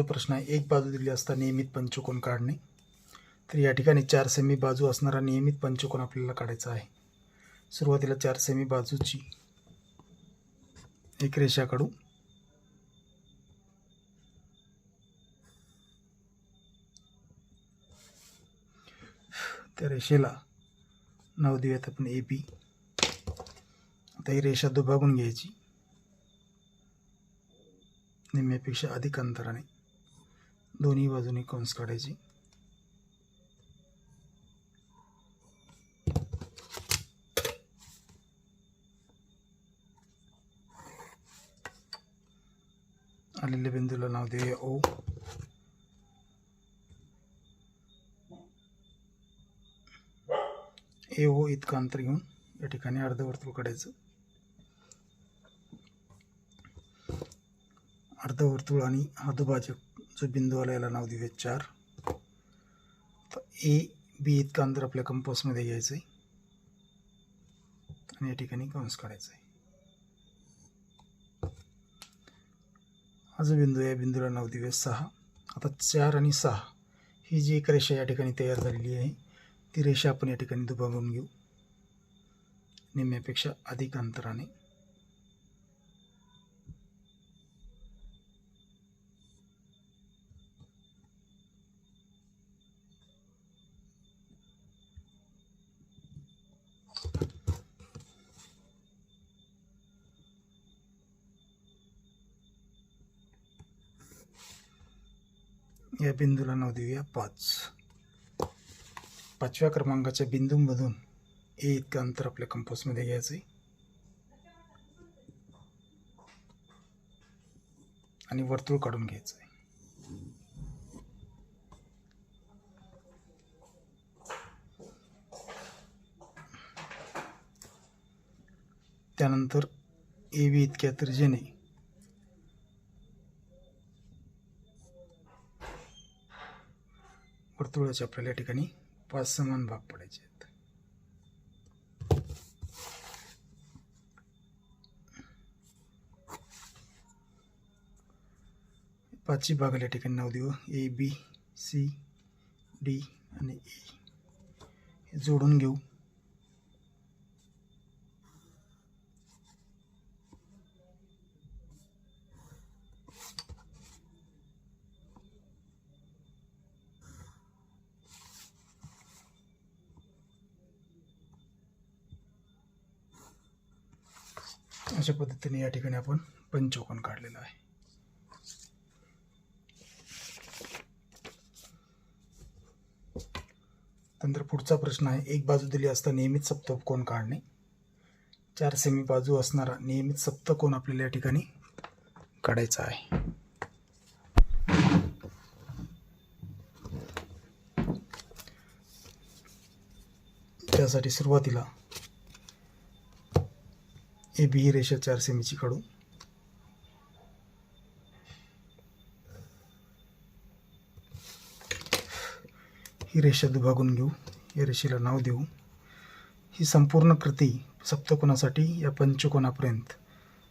जो प्रश्न आहे. एक बाजू दिली असता नियमित पंचकोन काढणे. तर या ठिकाणी चार सेमी बाजू असणारा नियमित पंचकोन आपल्याला काढायचा आहे. सुरुवातीला चार सेमी बाजूची एक रेषा काढू. त्या रेषेला नाव देऊयात आपण ए बी आता ही रेषा दुभागून घ्यायची. निम्म्यापेक्षा अधिक अंतराने. दोन्ही बाजूने कंस काढायची. आलेल्या बिंदूला नाव देऊया ओ. ए ओ इतकं अंतर घेऊन या ठिकाणी अर्धवर्तुळ काढायचं. अर्धवर्तुळ आणि हा दुभाजक जो बिंदू आला याला नाव देऊया चार. तर ए बी इतकं अंतर आपल्या कंपोसमध्ये घ्यायचं आहे आणि या ठिकाणी कंस काढायचा आहे हा जो बिंदू आहे या बिंदूला नाव देऊया सहा. आता चार आणि सहा ही जी एक रेषा या ठिकाणी तयार झालेली आहे ती रेषा आपण या ठिकाणी दुभागून घेऊ. निम्म्यापेक्षा अधिक अंतराने. या बिंदूला नाव देऊया पाच. पाचव्या क्रमांकाच्या बिंदूमधून ए इतकं अंतर आपल्या कंपोस्टमध्ये घ्यायचं आहे आणि वर्तुळ काढून घ्यायचं आहे त्यानंतर ए बी इतक्या त्रिजेने वर्तुळाचे आपल्याला या ठिकाणी पाच समान भाग पडायचे आहेत. पाचही भागाला या ठिकाणी नाव देऊ. ए बी सी डी आणि ई हे जोडून घेऊ. अशा पद्धतीने या ठिकाणी आपण पंचकोन काढलेला आहे. नंतर पुढचा प्रश्न आहे एक बाजू दिली असता नियमित सप्तकोन काढणे. चार सेमी बाजू असणारा नियमित सप्तकोन आपल्याला या ठिकाणी काढायचा आहे. त्यासाठी सुरुवातीला ए बी ही रेषा चार सेमीची काढू ही रेषा दुभागून घेऊ या रेषेला नाव देऊ. ही संपूर्ण कृती सप्तकोनासाठी या पंचकोनापर्यंत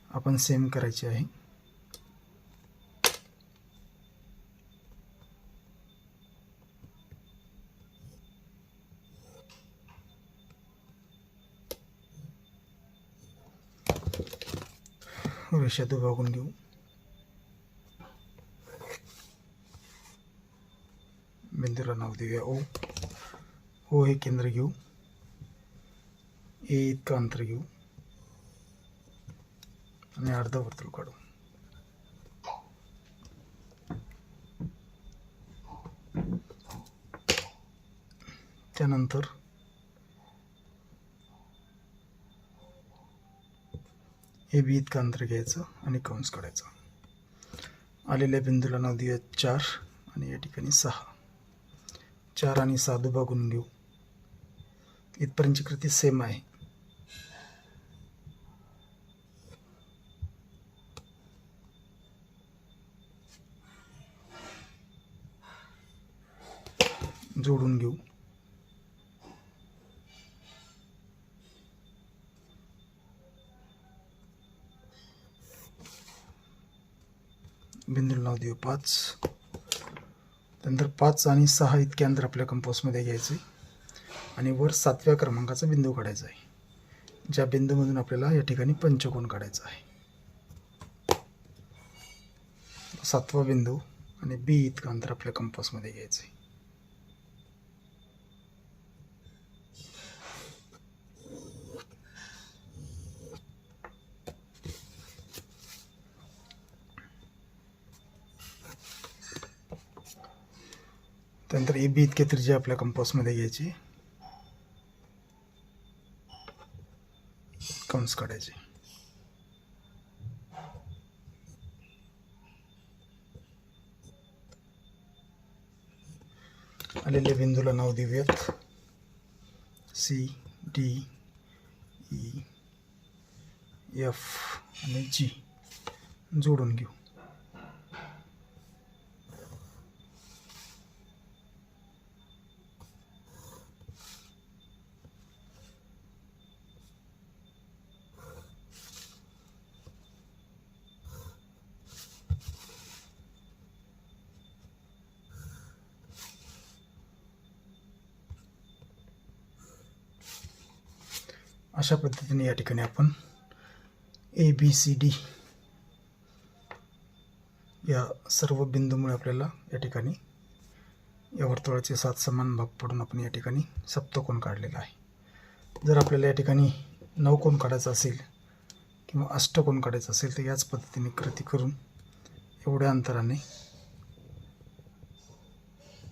आपण सेम करायची आहे. रेषा दुभागून घेऊ. बिंदूला नाव देऊया. ओ. ओ हे केंद्र घेऊ. ए इतकं अंतर घेऊ. आणि अर्धा वर्तुळ काढू. त्यानंतर हे बी इतकं अंतर घ्यायचं आणि कंस काढायचा. आलेल्या बिंदूला नाव देऊया चार आणि या ठिकाणी सहा. चार आणि सहा दुभागून घेऊ इथपर्यंतची कृती सेम आहे. जोडून घेऊ. बिंदूला नाव देऊ पाच. त्यानंतर पाच आणि सहा इतके अंतर आपल्या कंपोस्टमध्ये घ्यायचे. आणि वर सातव्या क्रमांकाचा बिंदू काढायचा आहे. ज्या बिंदूमधून आपल्याला या ठिकाणी पंचकोन काढायचा आहे. सातवा बिंदू आणि बी इतकं अंतर आपल्या कंपोस्टमध्ये घ्यायचं आहे. नंतर ए बी इतके त्रिज्या आपल्या कंपासमध्ये घ्यायची. कंस काढायचे. आलेल्या बिंदूला नाव देऊयात. सी डी ई एफ आणि जी जोडून घेऊ. अशा पद्धतीने या ठिकाणी आपण ए बी सी डी या सर्व बिंदूमुळे आपल्याला या ठिकाणी या वर्तुळाचे सात समान भाग पडून आपण या ठिकाणी सप्तकोन काढलेला आहे. जर आपल्याला या ठिकाणी नवकोन काढायचा असेल किंवा अष्टकोन काढायचा असेल तर याच पद्धतीने कृती करून एवढ्या अंतराने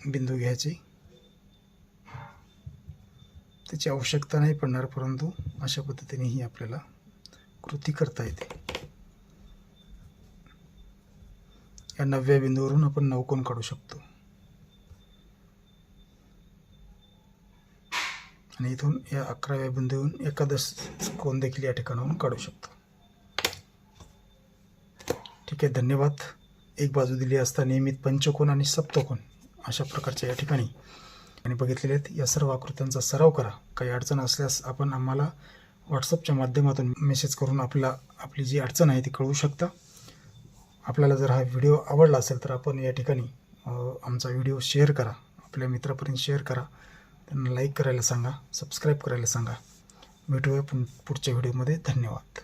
बिंदू घ्यायचे. त्याची आवश्यकता नाही पडणार परंतु अशा पद्धतीने ही आपल्याला कृती करता येते. या नवव्या बिंदूवरून आपण नवकोन काढू शकतो? आणि इथून या अकराव्या बिंदूवरून एकादश कोण देखील या ठिकाणाहून काढू शकतो. ठीक आहे धन्यवाद. एक बाजू दिली असता नियमित पंचकोन आणि सप्तकोन अशा प्रकारच्या या ठिकाणी आणि बघितलेले आहेत. या सर्व आकृत्यांचा सराव करा. काही अडचण असल्यास आपण आम्हाला व्हॉट्सअपच्या माध्यमातून मेसेज करून आपला आपली जी अडचण आहे ती कळवू शकता. आपल्याला जर हा व्हिडिओ आवडला असेल तर आपण या ठिकाणी आमचा व्हिडिओ शेअर करा. आपल्या मित्रापर्यंत शेअर करा. त्यांना लाईक करायला सांगा सबस्क्राईब करायला सांगा. भेटूया पुढच्या व्हिडिओमध्ये धन्यवाद.